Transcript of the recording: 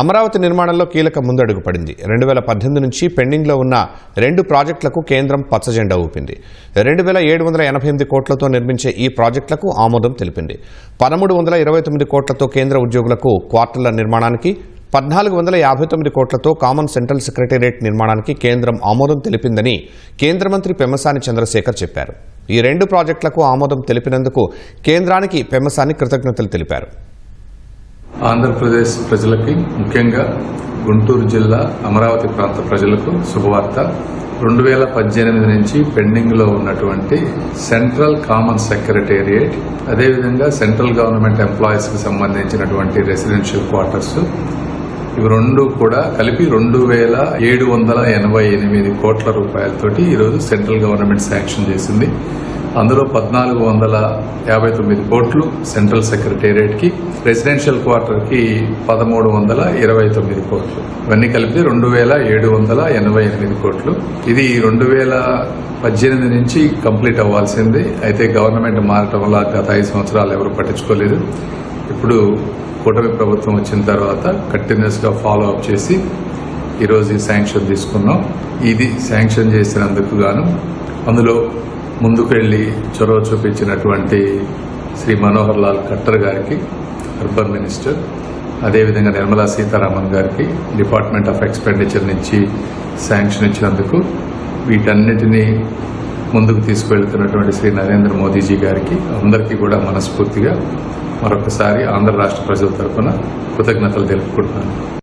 అమరావతి నిర్మాణంలో కీలక ముందడుగు పడింది. రెండు వేల పద్దెనిమిది నుంచి పెండింగ్లో ఉన్న రెండు ప్రాజెక్టులకు కేంద్రం పచ్చజెండా ఊపింది. రెండు వేల ఏడు వందల ఎనభై ఎనిమిది కోట్లతో నిర్మించే ఈ ప్రాజెక్టులకు ఆమోదం తెలిపింది. పదమూడు వందల ఇరవై తొమ్మిది కోట్లతో కేంద్ర ఉద్యోగులకు క్వార్టర్ల నిర్మాణానికి పద్నాలుగు వందల యాభై తొమ్మిది కోట్లతో కామన్ సెంట్రల్ సెక్రటేరియట్ నిర్మాణానికి కేంద్రం ఆమోదం తెలిపిందని కేంద్ర మంత్రి పెమ్మసాని చంద్రశేఖర్ చెప్పారు. ఈ రెండు ప్రాజెక్టులకు ఆమోదం తెలిపినందుకు కేంద్రానికి పెమ్మసాని కృతజ్ఞతలు తెలిపారు. ఆంధ్రప్రదేశ్ ప్రజలకి ముఖ్యంగా గుంటూరు జిల్లా అమరావతి ప్రాంత ప్రజలకు శుభవార్త. రెండు వేల పద్దెనిమిది నుంచి పెండింగ్లో ఉన్నటువంటి సెంట్రల్ కామన్ సెక్రటేరియట్ అదేవిధంగా సెంట్రల్ గవర్నమెంట్ ఎంప్లాయీస్కి సంబంధించినటువంటి రెసిడెన్షియల్ క్వార్టర్స్. ఇవి రెండు కూడా కలిపి రెండు వేల ఏడు వందల ఎనభై ఎనిమిది కోట్ల రూపాయలతోటి ఈరోజు సెంట్రల్ గవర్నమెంట్ శాంక్షన్ చేసింది. అందులో పద్నాలుగు వందల యాభై తొమ్మిది కోట్లు సెంట్రల్ సెక్రటేరియట్కి రెసిడెన్షియల్ క్వార్టర్కి పదమూడు వందల ఇరవై తొమ్మిది కోట్లు. ఇవన్నీ కలిపి రెండు వేల ఏడు వందల ఎనభై ఎనిమిది కోట్లు. ఇది రెండు వేల పద్దెనిమిది నుంచి కంప్లీట్ అవ్వాల్సింది. అయితే గవర్నమెంట్ మారటం వల్ల గత ఐదు సంవత్సరాలు ఎవరు పట్టించుకోలేదు. ఇప్పుడు కూటమి ప్రభుత్వం వచ్చిన తర్వాత కంటిన్యూస్గా ఫాలో అప్ చేసి ఈరోజు ఈ శాంక్షన్ తీసుకున్నాం. ఇది శాంక్షన్ చేసినందుకు గాను అందులో ముందుకెళ్ళి చొరవ చూపించినటువంటి శ్రీ మనోహర్ లాల్ ఖట్టర్ గారికి అర్బన్ మినిస్టర్ అదేవిధంగా నిర్మలా సీతారామన్ గారికి డిపార్ట్మెంట్ ఆఫ్ ఎక్స్పెండిచర్ నుంచి శాంక్షన్ ఇచ్చినందుకు వీటన్నిటినీ ముందుకు తీసుకువెళ్తున్నటువంటి శ్రీ నరేంద్ర మోదీజీ గారికి అందరికీ కూడా మనస్ఫూర్తిగా మరొకసారి ఆంధ్ర రాష్ట్ర ప్రజల తరఫున కృతజ్ఞతలు తెలుపుకుంటున్నాను.